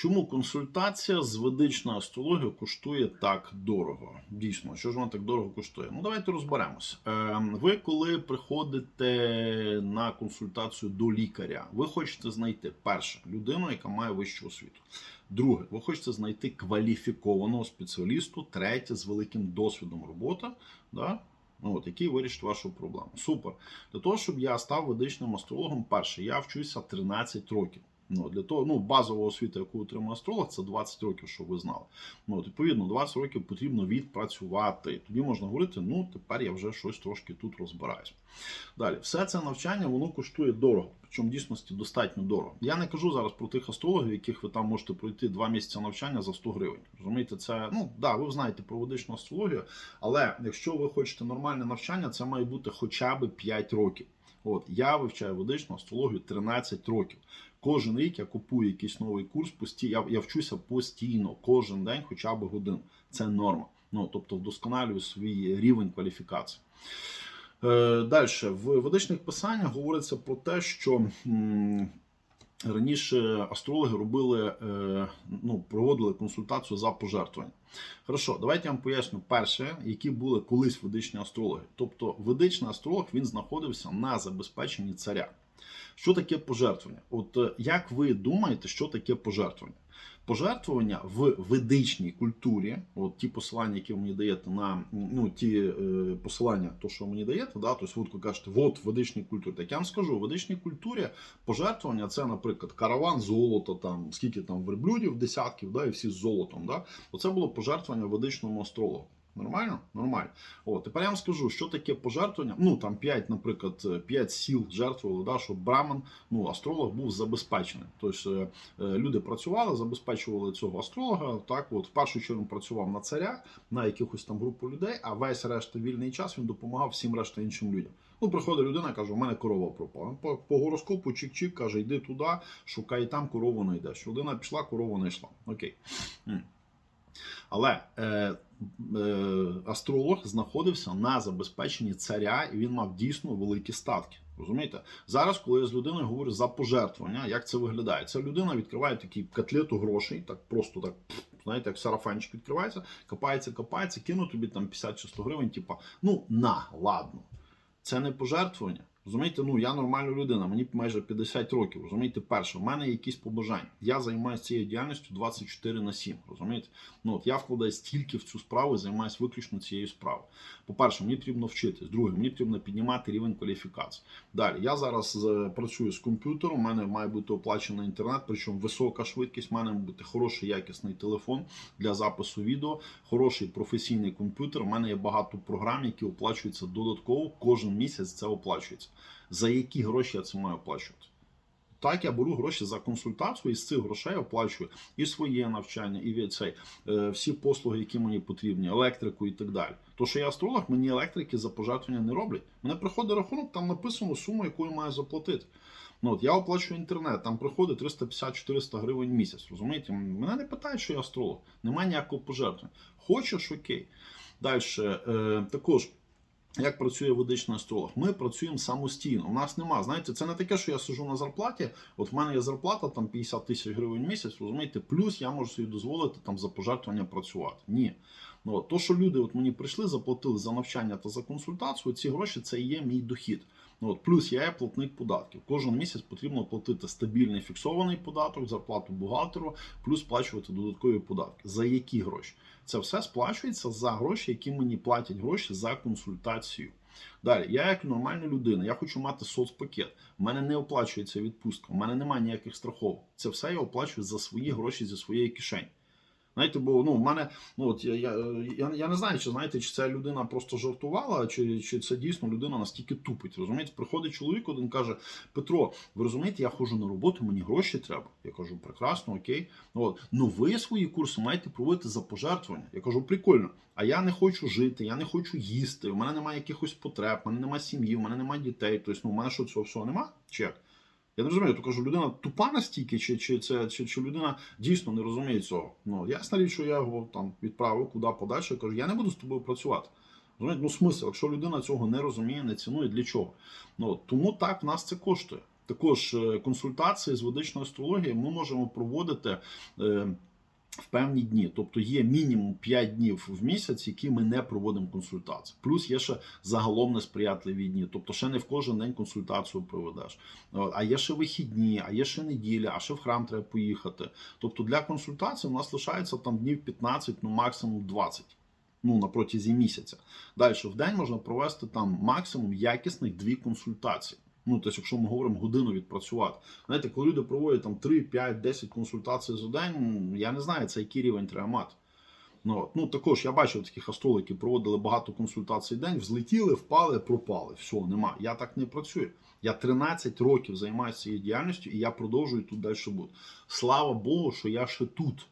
Чому консультація з ведичною астрологією коштує так дорого? Дійсно, що ж вона так дорого коштує? Ну давайте розберемось. Е, ви коли приходите на консультацію до лікаря, ви хочете знайти перше людину, яка має вищу освіту. Друге, ви хочете знайти кваліфікованого спеціалісту, третє з великим досвідом роботи, да? ну, от, який вирішить вашу проблему. Супер. Для того, щоб я став ведичним астрологом, перше, я вчуся 13 років. Ну, для того, ну, базова освіта, яку отримує астролог, це 20 років, щоб ви знали. Ну, відповідно, 20 років потрібно відпрацювати. Тоді можна говорити, ну, тепер я вже щось трошки тут розбираюсь. Далі, все це навчання воно коштує дорого, причому в дійсності достатньо дорого. Я не кажу зараз про тих астрологів, яких ви там можете пройти 2 місяці навчання за 100 гривень. Розумієте, це, ну, да, ви знаєте про ведичну астрологію, але якщо ви хочете нормальне навчання, це має бути хоча б 5 років. От я вивчаю ведичну астрологію 13 років. Кожен рік я купую якийсь новий курс, пості... я, я вчуся постійно, кожен день, хоча б годину. Це норма. Ну тобто вдосконалюю свій рівень кваліфікації. Е, Далі в ведичних писаннях говориться про те, що раніше астрологи робили, е, ну, проводили консультацію за пожертвування. Хорошо, давайте я вам поясню перше, які були колись ведичні астрологи. Тобто, ведичний астролог він знаходився на забезпеченні царя. Що таке пожертвування? От е, як ви думаєте, що таке пожертвування? Пожертвування в ведичній культурі, от ті посилання, які ви мені даєте на ну ті е, посилання, то що ви мені даєте, да, тобто ви кажете, от в ведичній культурі. Так я вам скажу, в ведичній культурі пожертвування це, наприклад, караван золота, там скільки там верблюдів, десятків, да, і всі з золотом. Да. Оце було пожертвування ведичному астрологу. Нормально? Нормально. О, тепер я вам скажу, що таке пожертвування. Ну там 5, наприклад, 5 сіл жертвували, да, щоб браман, ну, астролог був забезпечений. Тобто е, е, люди працювали, забезпечували цього астролога. Так, от в першу чергу працював на царя, на якихось там групу людей, а весь решта вільний час він допомагав всім решта іншим людям. Ну, приходить людина, каже, у мене корова пропала. По, по гороскопу чик-чик, каже, йди туди, шукай там, корову знайдеш. Людина пішла, корову не йшла. Окей. Але е, е, астролог знаходився на забезпеченні царя, і він мав дійсно великі статки. Розумієте? Зараз, коли я з людиною говорю за пожертвування, як це виглядає? Ця людина відкриває такий котлету грошей, так просто так, знаєте, як сарафанчик відкривається, копається, копається, кину тобі там 50 чи 100 гривень, типа, ну на, ладно. Це не пожертвування. Розумієте, ну я нормальна людина, мені майже 50 років. Розумієте, перше, в мене якісь побажання. Я займаюся цією діяльністю 24 на 7. Розумієте? Ну от я вкладаю стільки в цю справу, займаюся виключно цією справою. По-перше, мені потрібно вчитись. Друге, мені потрібно піднімати рівень кваліфікації. Далі, я зараз е, працюю з комп'ютером, у мене має бути оплачений інтернет, причому висока швидкість, у мене має бути хороший якісний телефон для запису відео, хороший професійний комп'ютер. У мене є багато програм, які оплачуються додатково. Кожен місяць це оплачується. За які гроші я це маю оплачувати? Так, я беру гроші за консультацію і з цих грошей оплачую і своє навчання, і цей, е, всі послуги, які мені потрібні, електрику і так далі. То, що я астролог, мені електрики за пожертвування не роблять. Мене приходить рахунок, там написано суму, яку я маю заплатити. Ну от я оплачую інтернет, там приходить 350-400 гривень в місяць. Розумієте? Мене не питають, що я астролог. Немає ніякого пожертвування. Хочеш, окей. Далі е, також. Як працює водичний астролог? Ми працюємо самостійно. У нас нема. Знаєте, це не таке, що я сижу на зарплаті. От в мене є зарплата там 50 тисяч гривень в місяць. Розумієте, плюс я можу собі дозволити там за пожертвування працювати. Ні. Ну, то, що люди от мені прийшли, заплатили за навчання та за консультацію, ці гроші це і є мій дохід. Ну, от, плюс я є платник податків. Кожен місяць потрібно платити стабільний фіксований податок, зарплату бухгалтеру, плюс сплачувати додаткові податки. За які гроші? Це все сплачується за гроші, які мені платять гроші за консультацію. Далі, я як нормальна людина, я хочу мати соцпакет. У мене не оплачується відпустка, у мене немає ніяких страховок. Це все я оплачую за свої гроші зі своєї кишені. Знаєте, бо ну, в мене, ну от я, я, я, я не знаю, чи знаєте, чи ця людина просто жартувала, чи, чи це дійсно людина настільки тупить. Розумієте, приходить чоловік, один каже: Петро, ви розумієте, я ходжу на роботу, мені гроші треба. Я кажу, прекрасно, окей. От. Ну ви свої курси маєте проводити за пожертвування. Я кажу, прикольно. А я не хочу жити, я не хочу їсти. У мене немає якихось потреб, у мене немає сім'ї, у мене немає дітей. Тобто, ну, у мене що цього всього немає? Чи як? Я не розумію, то кажу, людина тупа настільки, чи, чи, це, чи, чи людина дійсно не розуміє цього. Ну, ясна річ, що я його там відправив куди подальше, кажу, я не буду з тобою працювати. Розумієте, ну смисл, якщо людина цього не розуміє, не цінує, для чого? Ну, Тому так в нас це коштує. Також е, консультації з ведичної астрології ми можемо проводити. В певні дні, тобто є мінімум 5 днів в місяць, які ми не проводимо консультації. Плюс є ще загалом несприятливі дні. Тобто, ще не в кожен день консультацію проведеш. А є ще вихідні, а є ще неділя, а ще в храм треба поїхати. Тобто для консультації у нас лишається там днів 15, ну максимум 20. Ну, на протязі місяця. Далі в день можна провести там максимум якісних дві консультації. Ну, тобто, якщо ми говоримо годину відпрацювати. Знаєте, коли люди проводять там 3, 5, 10 консультацій за день, я не знаю, це який рівень треба мати. Ну, от. ну також я бачив таких астрологів, які проводили багато консультацій в день, взлетіли, впали, пропали. Все, нема. Я так не працюю. Я 13 років займаюся цією діяльністю і я продовжую тут далі бути. Слава Богу, що я ще тут.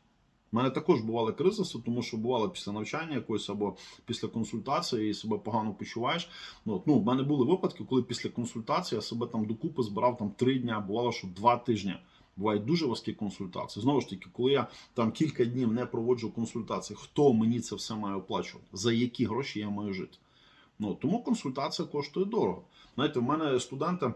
У мене також бували кризиси, тому що бувало після навчання якоїсь або після консультації і себе погано почуваєш. Ну, ну, в мене були випадки, коли після консультації я себе там докупи збирав там три дня, бувало, що два тижні. Бувають дуже важкі консультації. Знову ж таки, коли я там кілька днів не проводжу консультації, хто мені це все має оплачувати? За які гроші я маю жити? Ну тому консультація коштує дорого. Знаєте, в мене студенти.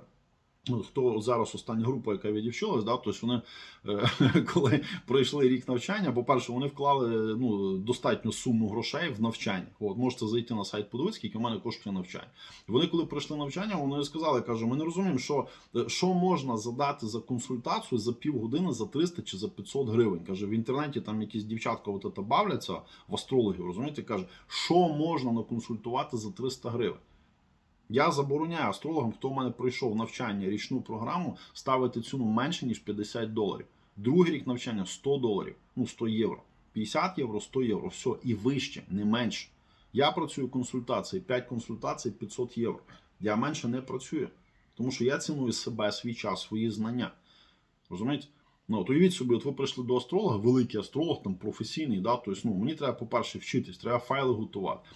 Ну, хто зараз остання група, яка відівчилась, да, тобто вони, е, коли пройшли рік навчання, по-перше, вони вклали ну, достатньо суму грошей в навчання. От, можете зайти на сайт, подивитися, скільки в мене коштує навчання. Вони, коли пройшли навчання, вони сказали, каже, ми не розуміємо, що, е, що можна задати за консультацію за півгодини, за 300 чи за 500 гривень. Каже, в інтернеті там якісь дівчатка от бавляться в астрологів, розумієте, каже, що можна наконсультувати за 300 гривень. Я забороняю астрологам, хто в мене пройшов навчання річну програму, ставити ціну менше, ніж 50 доларів. Другий рік навчання 100 доларів, ну 100 євро. 50 євро, 100 євро, все, і вище, не менше. Я працюю консультації, 5 консультацій, 500 євро. Я менше не працюю, тому що я ціную себе, свій час, свої знання. Розумієте? Ну, от уявіть собі, от ви прийшли до астролога, великий астролог, там професійний, да, тобто, ну, мені треба, по-перше, вчитись, треба файли готувати,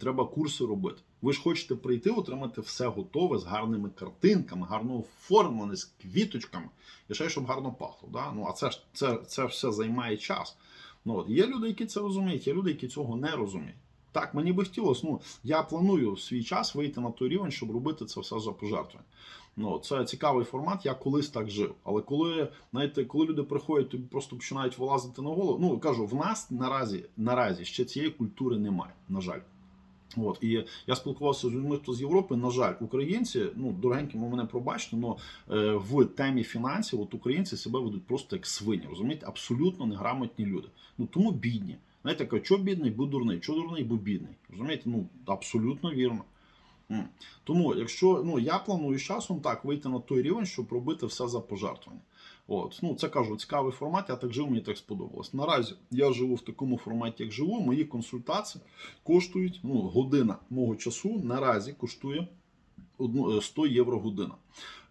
треба курси робити. Ви ж хочете прийти, отримати все готове з гарними картинками, гарно оформлене, з квіточками. І ще щоб гарно пахло. Да? Ну, а це це, це все займає час. Ну, от, є люди, які це розуміють, є люди, які цього не розуміють. Так, мені би хотілося, ну, я планую свій час вийти на той рівень, щоб робити це все за пожертвування. Ну, це цікавий формат, я колись так жив. Але коли, знаєте, коли люди приходять, тобі просто починають вилазити на голову. Ну кажу, в нас наразі наразі ще цієї культури немає, на жаль. От і я спілкувався з людьми, хто з Європи. На жаль, українці, ну дорогенькі, ви мене пробачте, але в темі фінансів, от українці себе ведуть просто як свині, розумієте, абсолютно неграмотні люди. Ну тому бідні. Знаєте, що бідний, будь дурний, що дурний, будь бідний. Розумієте, ну абсолютно вірно. Тому, якщо ну я планую з часом так вийти на той рівень, щоб робити все за пожертвування. От, ну це кажу, цікавий формат. Я так жив, мені так сподобалось. Наразі я живу в такому форматі, як живу. Мої консультації коштують ну, година мого часу. Наразі коштує 100 євро година.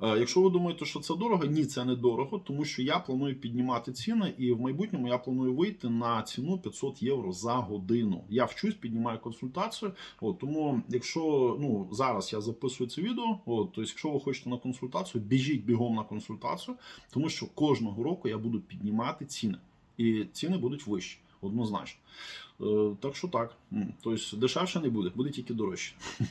Е, Якщо ви думаєте, що це дорого, ні, це не дорого, тому що я планую піднімати ціни, і в майбутньому я планую вийти на ціну 500 євро за годину. Я вчусь, піднімаю консультацію. От, тому, якщо ну зараз я записую це відео, от, то якщо ви хочете на консультацію, біжіть бігом на консультацію, тому що кожного року я буду піднімати ціни, і ціни будуть вищі, однозначно. Е, Так що так. Тобто дешевше не буде, буде тільки дорожче.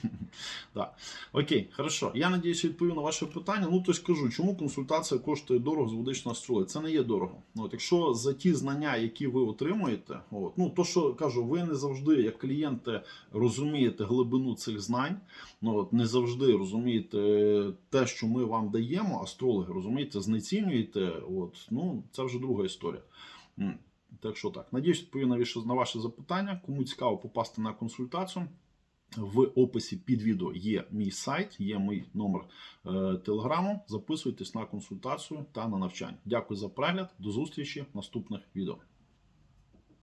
Да. Окей, хорошо. Я надіюсь, відповів на ваше питання. Ну, тобто кажу, чому консультація коштує дорого з водичної астрології? Це не є дорого. От, якщо за ті знання, які ви отримуєте, от, ну то що кажу, ви не завжди, як клієнти, розумієте глибину цих знань, ну от не завжди розумієте те, що ми вам даємо, астрологи, розумієте, знецінюєте. От, ну це вже друга історія. Так що так, надіюсь, відповів на ваше- на ваше запитання. Кому цікаво попасти на консультацію. В описі під відео є мій сайт, є мій номер е, телеграму. Записуйтесь на консультацію та на навчання. Дякую за перегляд. До зустрічі в наступних відео.